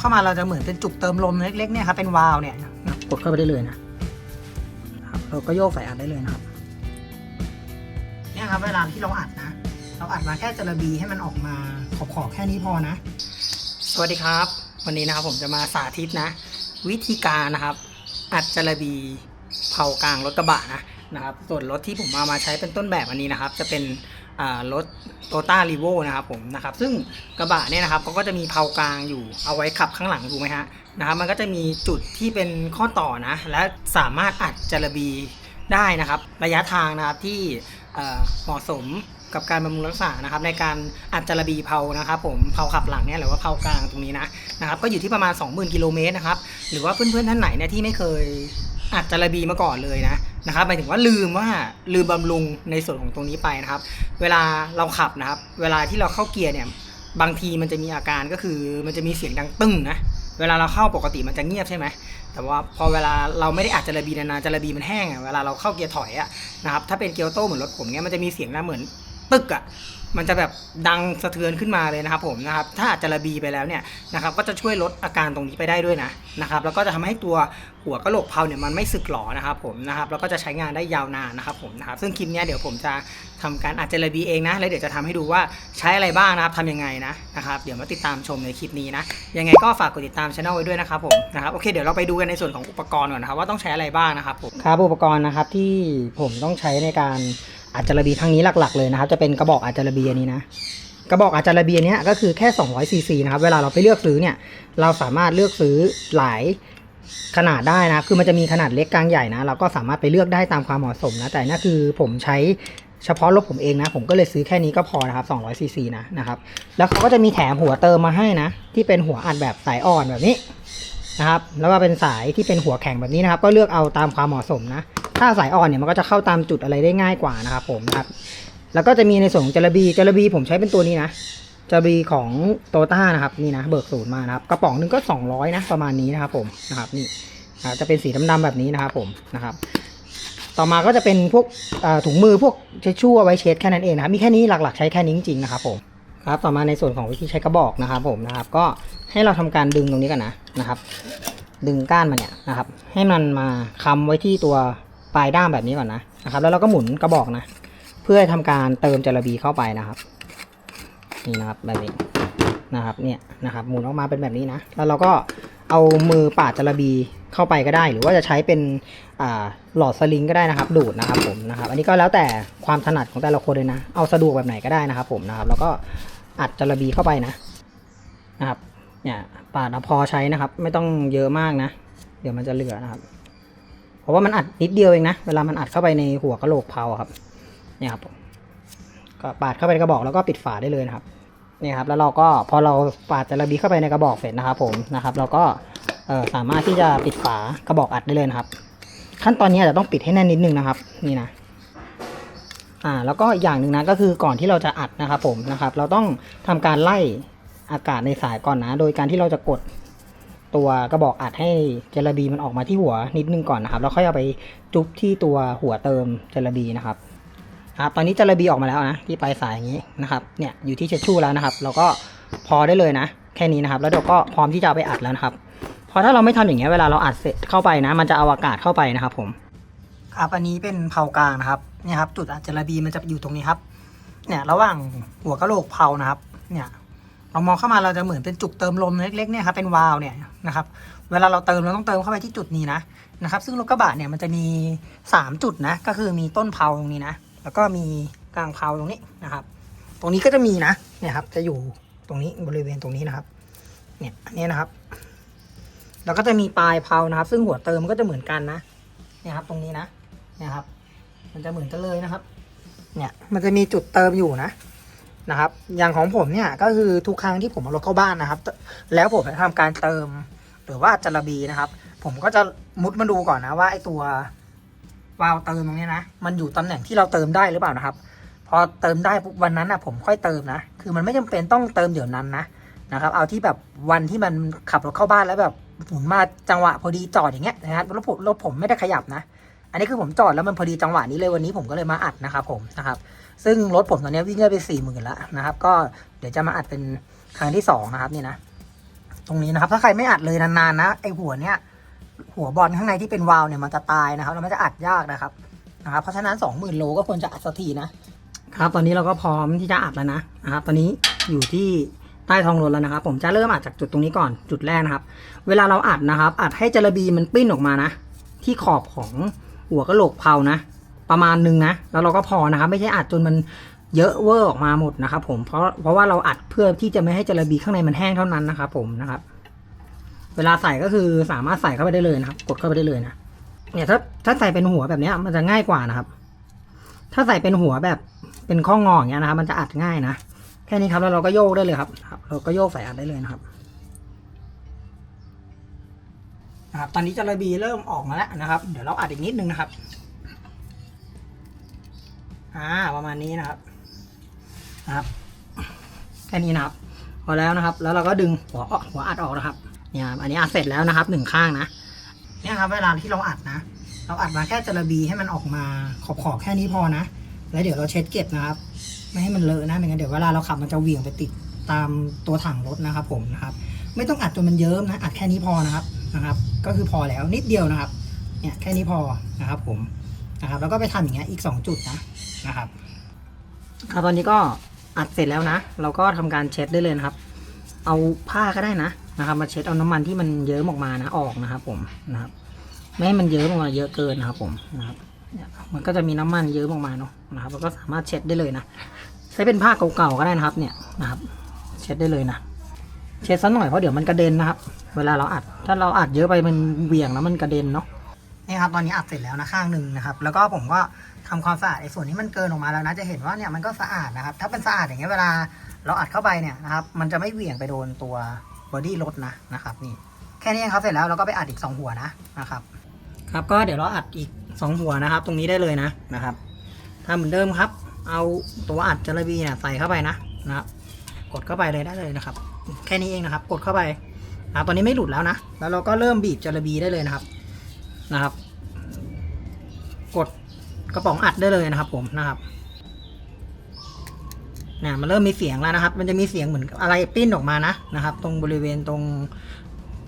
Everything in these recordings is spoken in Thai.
เข้ามาเราจะเหมือนเป็นจุกเติมลมเล็กๆเนี่ยครับเป็นวาล์วเนี่ยกดเข้าไปได้เลยนะครับเราก็โยกใส่อัดได้เลยนะครับเนี่ยครับเวลาที่เราอัดนะ เราอัดมาแค่จระบีให้มันออกมาขอบขอบๆแค่นี้พอนะ สวัสดีครับ วันนี้นะครับผมจะมาสาธิตนะ วิธีการนะครับ อัดจระบีเผากลางรถกระบะนะนะครับ ส่วนรถที่ผมเอามาใช้เป็นต้นแบบอันนี้นะครับ จะเป็น รถโตต้ารีโวนะครับผมนะครับซึ่งกระบะเนี่ยนะครับเขาก็จะมีเผากลางอยู่เอาไว้ขับข้างหลังถูกไหมฮะนะครับมันก็จะมีจุดที่เป็นข้อต่อนะ และสามารถอัดจระบีได้นะครับ ระยะทางนะครับที่เอ่อเหมาะสมกับการบำรุงรักษานะครับ ในการอัดจระบีเผานะครับผมเผาขับหลังเนี่ยหรือว่าเผากลางตรงนี้นะนะครับ ก็อยู่ที่ประมาณ 20,000 กิโลเมตรนะครับ หรือว่าเพื่อนๆท่านไหนเนี่ยที่ไม่เคย อัดจระบีมาก่อนเลยนะนะครับหมายถึงว่าลืมว่าลืมบำรุงในส่วนของตรงนี้ไปนะครับ เวลาเราขับนะครับ เวลาที่เราเข้าเกียร์เนี่ยบางทีมันจะมีอาการก็คือมันจะมีเสียงดังตึ้งนะเวลาเราเข้าปกติมันจะเงียบใช่ไหมแต่ว่าพอเวลาเราไม่ได้อัดจระบีนานๆจระบีมันแห้งอะเวลาเราเข้าเกียร์ถอยอะนะครับถ้าเป็นเกียร์โต้เหมือนรถผมเนี่ยมันจะมีเสียงนะเหมือน ตึกอะมันจะแบบดังสะเทือนขึ้นมาเลยนะครับผมนะครับถ้าอัดจระบีไปแล้วเนี่ยนะครับก็จะช่วยลดอาการตรงนี้ไปได้ด้วยนะนะครับแล้วก็จะทำให้ตัวหัวกะโหลกเพาเนี่ยมันไม่สึกหรอนะครับผมนะครับแล้วก็จะใช้งานได้ยาวนานนะครับผมนะครับซึ่งคลิปเนี้ยเดี๋ยวผมจะทำการอัดจระบีเองนะแล้วเดี๋ยวจะทำให้ดูว่าใช้อะไรบ้างนะครับทำยังไงนะนะครับเดี๋ยวมาติดตามชมในคลิปนี้นะยังไงก็ฝากกดติดตามช anel ไว้ด้วยนะครับผมนะครับโอเคเดี๋ยวเราไปดูกันในส่วนของอุปกรณ์ก่อนนะครับว่าต้องใช้อะไรบ้างนะครับผมครับอุปกรณ์นะครับที่ผมต้องใช้ในการ อัดจระบีครั้งนี้หลักๆเลยนะครับจะเป็นกระบอกอัดจระบีอันนี้นะกระบอกอัดจระบีอันนี้ก็คือแค่ 200 ซีซีนะครับเวลาเราไปเลือกซื้อเนี่ยเราสามารถเลือกซื้อหลายขนาดได้นะคือมันจะมีขนาดเล็กกลางใหญ่นะเราก็สามารถไปเลือกได้ตามความเหมาะสมนะแต่นั่นคือผมใช้เฉพาะรถผมเองนะ ผมก็เลยซื้อแค่นี้ก็พอนะครับ200ซีซีนะนะครับแล้วเขาก็จะมีแถมหัวเติมมาให้นะ ที่เป็นหัวอัดแบบสายอ่อนแบบนี้นะครับแล้วก็เป็นสายที่เป็นหัวแข็งแบบนี้นะครับ ก็เลือกเอาตามความเหมาะสมนะ ถ้าสายอ่อนเนี่ยมันก็จะเข้าตามจุดอะไรได้ง่ายกว่านะครับผมนะครับ แล้วก็จะมีในส่วนของจระบีจระบีผมใช้เป็นตัวนี้นะจระบีของโตต้านะครับนี่นะเบิกศูนย์มานะครับกระป๋องนึงก็ 200 นะประมาณนี้นะครับผมนะครับนี่จะเป็นสีดำๆแบบนี้นะครับผมนะครับ ต่อมาก็จะเป็นพวกถุงมือพวกเช็ดชู่เอาไว้เช็ดแค่นั้นเองนะครับมีแค่นี้หลักๆใช้แค่นี้จริงๆนะครับผมครับต่อมาในส่วนของวิธีใช้กระบอกนะครับผมนะครับ ก็ให้เราทำการดึงตรงนี้กันนะนะครับ ดึงก้านมันเนี่ยนะครับ ให้มันมาค้ำไว้ที่ตัว ปลายด้ามแบบนี้ก่อนนะนะครับ แล้วเราก็หมุนกระบอกนะ เพื่อทำการเติมจระบีเข้าไปนะครับ นี่นะครับแบบนี้นะครับ เนี่ยนะครับ หมุนออกมาเป็นแบบนี้นะ แล้วเราก็เอามือปาดจระบีเข้าไปก็ได้ หรือว่าจะใช้เป็นหลอดสลิงก็ได้นะครับ ดูดนะครับผมนะครับ อันนี้ก็แล้วแต่ความถนัดของแต่ละคนเลยนะ เอาสะดวกแบบไหนก็ได้นะครับ ผมนะครับ แล้วก็อัดจระบีเข้าไปนะนะครับ เนี่ยปาดพอใช้นะครับ ไม่ต้องเยอะมากนะ เดี๋ยวมันจะเหลือนะครับ ราะว่ามันอัดนิดเดียวเองนะ เวลามันอัดเข้าไปในหัวกะโหลกเพาครับ เนี่ยครับ ก็ปาดเข้าไปในกระบอกแล้วก็ปิดฝาได้เลยนะครับ เนี่ยครับ แล้วเราก็พอเราปาดจระบีเข้าไปในกระบอกเสร็จนะครับ ผมนะครับ เราก็เอ่อสามารถที่จะปิดฝากระบอกอัดได้เลยนะครับ ขั้นตอนนี้อาจจะต้องปิดให้แน่นนิดนึงนะครับ นี่นะ อ่า แล้วก็อีกอย่างหนึ่งนะก็คือก่อนที่เราจะอัดนะครับ ผมนะครับ เราต้องทำการไล่อากาศในสายก่อนนะ โดยการที่เราจะกด ตัวกระบอกอัดให้เจระบีมันออกมาที่หัวนิดนึงก่อนนะครับ แล้วค่อยเอาไปจุ๊บที่ตัวหัวเติมเจระบีนะครับครับตอนนี้เจระบีออกมาแล้วนะที่ปลายสายอย่างนี้นะครับเนี่ยอยู่ที่เช็ดชู่แล้วนะครับ เราก็พอได้เลยนะ แค่นี้นะครับ แล้วเดี๋ยวก็พร้อมที่จะเอาไปอัดแล้วนะครับพราะถ้าเราไม่ทำอย่างเงี้ยเวลาเราอัดเสร็จเข้าไปนะ มันจะเอาอากาศเข้าไปนะครับ ผมครับอันนี้เป็นเผากลางนะครับเนี่ยครับ จุดอัดเจระบีมันจะอยู่ตรงนี้ครับ เนี่ยระหว่างหัวกะโหลกเผานะครับ เนี่ย เรามองเข้ามาเราจะเหมือนเป็นจุกเติมลมเล็กๆเนี่ยครับเป็นวาล์วเนี่ยนะครับเวลาเราเติมเราต้องเติมเข้าไปที่จุดนี้นะนะครับ ซึ่งรถกระบะเนี่ยมันจะมีสามจุดนะก็คือมีต้นเผาตรงนี้นะ แล้วก็มีกลางเผาตรงนี้นะครับ ตรงนี้ก็จะมีนะเนี่ยครับจะอยู่ตรงนี้บริเวณตรงนี้นะครับ เนี่ยอันนี้นะครับ แล้วก็จะมีปลายเผานะครับ ซึ่งหัวเติมก็จะเหมือนกันนะเนี่ยครับ ตรงนี้นะเนี่ยครับ มันจะเหมือนกันเลยนะครับ เนี่ยมันจะมีจุดเติมอยู่นะ นะครับ อย่างของผมเนี่ยก็คือทุกครั้งที่ผมเอารถเข้าบ้านนะครับ แล้วผมจะทำการเติมหรือว่าจระบีนะครับ ผมก็จะมุดมาดูก่อนนะว่าไอตัววาล์วเติมตรงนี้นะ มันอยู่ตำแหน่งที่เราเติมได้หรือเปล่านะครับ พอเติมได้วันนั้นอนะผมค่อยเติมนะ คือมันไม่จำเป็นต้องเติมเดี๋ยวนั้นนะนะครับ เอาที่แบบวันที่มันขับรถเข้าบ้านแล้วแบบหมุนมาจังหวะพอดีจอดอย่างเงี้ยนะครับรถผมรถผมไม่ได้ขยับนะ อันนี้คือผมจอดแล้วมันพอดีจังหวะนี้เลยวันนี้ผมก็เลยมาอัดนะครับผมนะครับ ซึ่งรถผมตอนนี้วิ่งได้ไปสี่หมื่นแล้วนะครับ ก็เดี๋ยวจะมาอัดเป็นครั้งที่สองนะครับนี่นะ ตรงนี้นะครับ ถ้าใครไม่อัดเลยนานๆนะไอหัวเนี้ยหัวบอลข้างในที่เป็นวาล์วเนี่ยมันจะตายนะครับแล้วมันจะอัดยากนะครับนะครับ เพราะฉะนั้น20,000โลก็ควรจะอัดสักทีนะครับ ตอนนี้เราก็พร้อมที่จะอัดแล้วนะนะครับ ตอนนี้อยู่ที่ใต้ท้องรถแล้วนะครับ ผมจะเริ่มอัดจากจุดตรงนี้ก่อนจุดแรกนะครับ เวลาเราอัดนะครับ อัดให้จระบีมันปิ้นออกมานะ ที่ขอบของหัวกระโหลกเพานะ ประมาณหนึงนะ แล้วเราก็พอนะครับไม่ใช่อัดจนมันเยอะเวอร์ออกมาหมดนะครับผมเพราะเพราะว่าเราอัดเพื่อที่จะไม่ให้จระบีข้างในมันแห้งเท่านั้นนะครับผมนะครับ เวลาใส่ก็คือสามารถใส่เข้าไปได้เลยนะครับ กดเข้าไปได้เลยนะเนี่ยถ้าถ้าใส่เป็นหัวแบบนี้มันจะง่ายกว่านะครับ ถ้าใส่เป็นหัวแบบเป็นข้องงออย่างเงี้ยนะครับ มันจะอัดง่ายนะแค่นี้ครับแล้วเราก็โยกได้เลยครับครับ เราก็โยกใส่อัดได้เลยนะครับนะครับ ตอนนี้จระบีเริ่มออกมาแล้วนะครับ เดี๋ยวเราอัดอีกนิดนึงนะครับ อ่าประมาณนี้นะครับนะครับแค่นี้นะครับพอแล้วนะครับ แล้วเราก็ดึงหัวออกหัวอัดออกนะครับเนี่ยอันนี้อัดเสร็จแล้วนะครับหนึ่งข้างนะเนี่ยครับ เวลาที่เราอัดนะ เราอัดมาแค่จระบีให้มันออกมาขอบขอบๆแค่นี้พอนะ แล้วเดี๋ยวเราเช็ดเก็บนะครับ ไม่ให้มันเลอะนะไม่งั้นเดี๋ยวเวลาเราขับมันจะเหวี่ยงไปติดตามตัวถังรถนะครับ ผมนะครับ ไม่ต้องอัดจนมันเยิ้มนะ อัดแค่นี้พอนะครับนะครับ ก็คือพอแล้วนิดเดียวนะครับ เนี่ยแค่นี้พอนะครับ ผม นะครับแล้วก็ไปทำอย่างเงี้ยอีกสองจุดนะนะครับครับตอนนี้ก็อัดเสร็จแล้วนะ เราก็ทำการเช็ดได้เลยนะครับ เอาผ้าก็ได้นะนะครับ มาเช็ดเอาน้ำมันที่มันเยิ้มออกมานะออกนะครับ ผมนะครับ ไม่ให้มันเยิ้มออกมาเยอะเกินนะครับ ผมนะครับมันก็จะมีน้ำมันเยิ้มออกมาเนาะนะครับเราก็สามารถเช็ดได้เลยนะใช้เป็นผ้าเก่าๆก็ได้นะครับ เนี่ยนะครับ เช็ดได้เลยนะเช็ดสักหน่อยเพราะเดี๋ยวมันกระเด็นนะครับ เวลาเราอัด ถ้าเราอัดเยอะไปมันเหวี่ยงแล้วมันกระเด็นเนาะ นี่ครับตอนนี้อัดเสร็จแล้วนะข้างหนึ่งนะครับ แล้วก็ผมก็ทำความสะอาดไอ้ส่วนที่มันเกินออกมาแล้วนะจะเห็นว่าเนี่ยมันก็สะอาดนะครับ ถ้าเป็นสะอาดอย่างเงี้ยเวลาเราอัดเข้าไปเนี่ยนะครับ มันจะไม่เหวี่ยงไปโดนตัวบอดี้รถนะนะครับ นี่แค่นี้เองครับเสร็จแล้วเราก็ไปอัดอีกสองหัวนะนะครับ ครับก็เดี๋ยวเราอัดอีกสองหัวนะครับ ตรงนี้ได้เลยนะนะครับทำเหมือนเดิมครับ เอาตัวอัดจระบีเนี่ยใส่เข้าไปนะนะครับ กดเข้าไปเลยได้เลยนะครับ แค่นี้เองนะครับ กดเข้าไปนะครับตอนนี้ไม่หลุดแล้วนะ แล้วเราก็เริ่มบีบจระบีได้เลยนะครับ นะครับ กดกระป๋องอัดได้เลยนะครับ ผมนะครับเนี่ยมันเริ่มมีเสียงแล้วนะครับ มันจะมีเสียงเหมือนอะไรปิ้นออกมานะนะครับ ตรงบริเวณตรง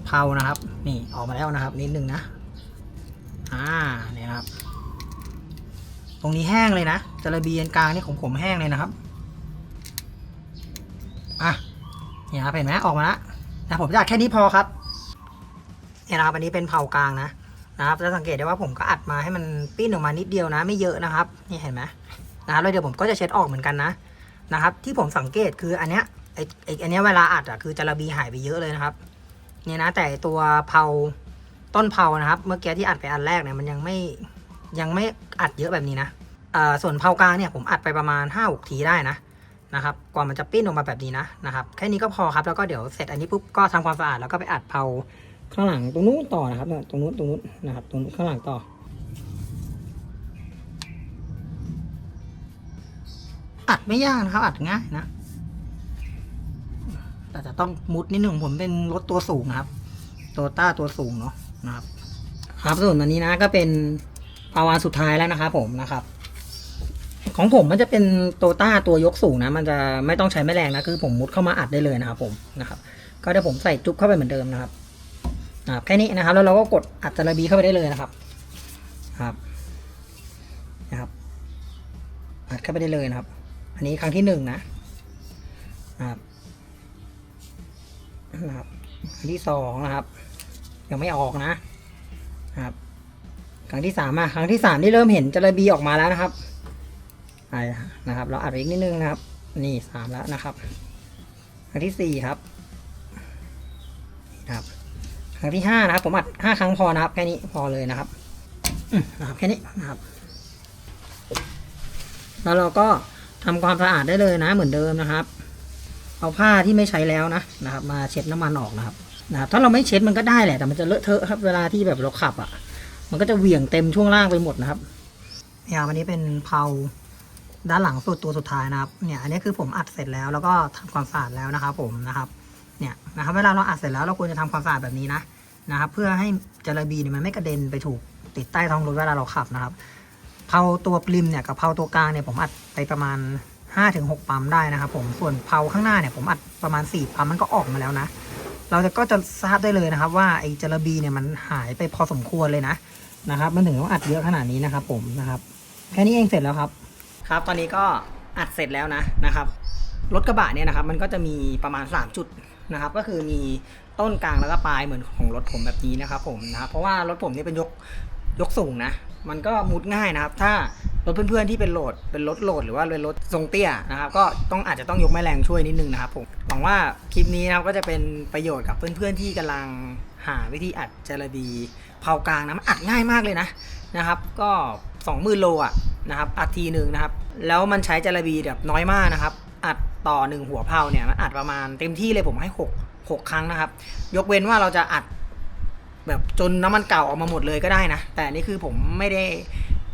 เพานะครับ นี่ออกมาแล้วนะครับ นิดนึงนะอ่าเนี่ยครับ ตรงนี้แห้งเลยนะจระเบีอันกลางนี่ของผมแห้งเลยนะครับอะเนี่ยครับเห็นไหมออกมาแล้วนะผมจะอัดแค่นี้พอครับเนี่ยนะครับอันนี้เป็นเผากลางนะ นะครับจะสังเกตได้ว่าผมก็อัดมาให้มันปิ้นออกมานิดเดียวนะ ไม่เยอะนะครับ นี่เห็นไหมนะครับแล้วเดี๋ยวผมก็จะเช็ดออกเหมือนกันนะนะครับ ที่ผมสังเกตคืออันเนี้ยไอไออันเนี้ยเวลาอัดอะคือจระบีหายไปเยอะเลยนะครับเนี่ยนะแต่ตัวเผาต้นเผานะครับ เมื่อกี้ที่อัดไปอันแรกเนี่ยมันยังไม่ยังไม่อัดเยอะแบบนี้นะเอ่อส่วนเผากลางเนี่ยผมอัดไปประมาณ5้าหกทีได้นะนะครับกว่ามันจะปิ้นออกมาแบบนี้นะนะครับแค่นี้ก็พอครับแล้วก็เดี๋ยวเสร็จอันนี้ปุ๊บก็ทำความสะอาดแล้วก็ไปอัดเผา ข้างหลังตรงนู้นต่อนะครับตรงนู้นตรงนู้นนะครับตรงข้างหลังต่อ อัดไม่ยากนะครับ อัดง่ายนะแต่จะต้องมุดนิดหนึ่งผมเป็นรถตัวสูงนะครับโตต้าตัวสูงเนาะนะครับ ครับส่วนอันนี้นะก็เป็นปาวานสุดท้ายแล้วนะครับผมนะครับ ของผมมันจะเป็นโตต้าตัวยกสูงนะ มันจะไม่ต้องใช้แม่แรงนะคือผมมุดเข้ามาอัดได้เลยนะครับผมนะครับ ก็เดี๋ยวผมใส่จุ๊บเข้าไปเหมือนเดิมนะครับ แค่นี้นะครับ แล้วเราก็กดอัดจระบีเข้าไปได้เลยนะครับครับนะครับอัดเข้าไปได้เลยนะครับ อันนี้ครั้งที่หนึ่งนะครับนะครับครั้งที่สองนะครับ ยังไม่ออกนะครับ ครั้งที่สามมาครั้งที่สามที่เริ่มเห็นจระบีออกมาแล้วนะครับไปนะครับ เราอัดอีกนิดนึงนะครับ นี่สามแล้วนะครับ ครั้งที่สี่ครับนี่ครับ ครั้งที่ห้านะครับผมอัดห้าครั้งพอนะครับแค่นี้พอเลยนะครับนะครับแค่นี้นะครับ แล้วเราก็ทำความสะอาดได้เลยนะ เหมือนเดิมนะครับ เอาผ้าที่ไม่ใช้แล้วนะนะครับ มาเช็ดน้ำมันออกนะครับนะครับ ถ้าเราไม่เช็ดมันก็ได้แหละแต่มันจะเลอะเทอะครับ เวลาที่แบบเราขับอะ มันก็จะเหวี่ยงเต็มช่วงล่างไปหมดนะครับเนี่ยวันนี้เป็นเพาด้านหลังสุดตัวสุดท้ายนะครับ เนี่ย อันนี้คือผมอัดเสร็จแล้วแล้วก็ทำความสะอาดแล้วนะครับผมนะครับ เนี่ยนะครับเวลาเราอัดเสร็จแล้วเราควรจะทำความสะอาดแบบนี้นะนะครับเพื่อให้จระบีเนี่ยมันไม่กระเด็นไปถูกติดใต้ท้องรถเวลาเราขับนะครับเพาตัวปริมเนี่ยกับเพาตัวกลางเนี่ยผมอัดไปประมาณ 5-6 ปั๊มได้นะครับผมส่วนเพาข้างหน้าเนี่ยผมอัดประมาณ 4 ปั๊มมันก็ออกมาแล้วนะ เราจะก็จะทราบได้เลยนะครับว่าไอ้จระบีเนี่ยมันหายไปพอสมควรเลยนะนะครับมันถึงต้องอัดเยอะขนาดนี้นะครับผมนะครับแค่นี้เองเสร็จแล้วครับครับ ตอนนี้ก็อัดเสร็จแล้วนะนะครับรถกระบะเนี่ยนะครับมันก็จะมีประมาณ 3 จุด นะครับ ก็คือมีต้นกลางแล้วก็ปลายเหมือนของรถผมแบบนี้นะครับผมนะครับเพราะว่ารถผมนี่เป็นยกยกสูงนะ มันก็มุดง่ายนะครับ ถ้ารถเพื่อนๆที่เป็นโหลดเป็นรถโหลดหรือว่าเป็นรถทรงเตี้ยนะครับ ก็ต้องอาจจะต้องยกแม่แรงช่วยนิดนึงนะครับผมหวังว่าคลิปนี้นะครับก็จะเป็นประโยชน์กับเพื่อนๆที่กำลังหาวิธีอัดจระบีเผากลางนะมันอัดง่ายมากเลยนะนะครับ ก็20,000โลอะนะครับอัดทีหนึ่งนะครับ แล้วมันใช้จระบีแบบน้อยมากนะครับ อัดต่อหนึ่งหัวเพาเนี่ยมันอัดประมาณเต็มที่เลยผมให้หกหกครั้งนะครับ ยกเว้นว่าเราจะอัดแบบจนน้ำมันเก่าออกมาหมดเลยก็ได้นะ แต่นี่คือผมไม่ได้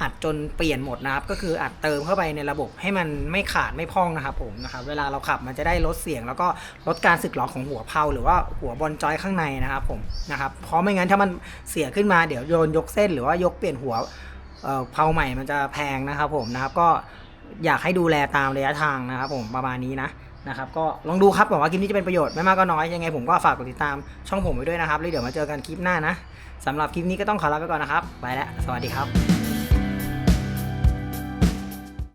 อัดจนเปลี่ยนหมดนะครับ ก็คืออัดเติมเข้าไปในระบบให้มันไม่ขาดไม่พองนะครับผมนะครับ เวลาเราขับมันจะได้ลดเสียง แล้วก็ลดการสึกหรอของหัวเพลาหรือว่าหัวบอลจอยข้างในนะครับผมนะครับ เพราะไม่งั้นถ้ามันเสียขึ้นมาเดี๋ยวโยนยกเส้น หรือว่ายกเปลี่ยนหัวเอ่อเพลาใหม่มันจะแพงนะครับผมนะครับก็ อยากให้ดูแลตามระยะทางนะครับผมประมาณนี้นะนะครับก็ลองดูครับหวังว่าคลิปนี้จะเป็นประโยชน์ไม่มากก็น้อยยังไงผมก็ฝากกดติดตามช่องผมไว้ด้วยนะครับแล้วเดี๋ยวมาเจอกันคลิปหน้านะสำหรับคลิปนี้ก็ต้องขอลาไปก่อนนะครับ ไปแล้ว สวัสดีครับ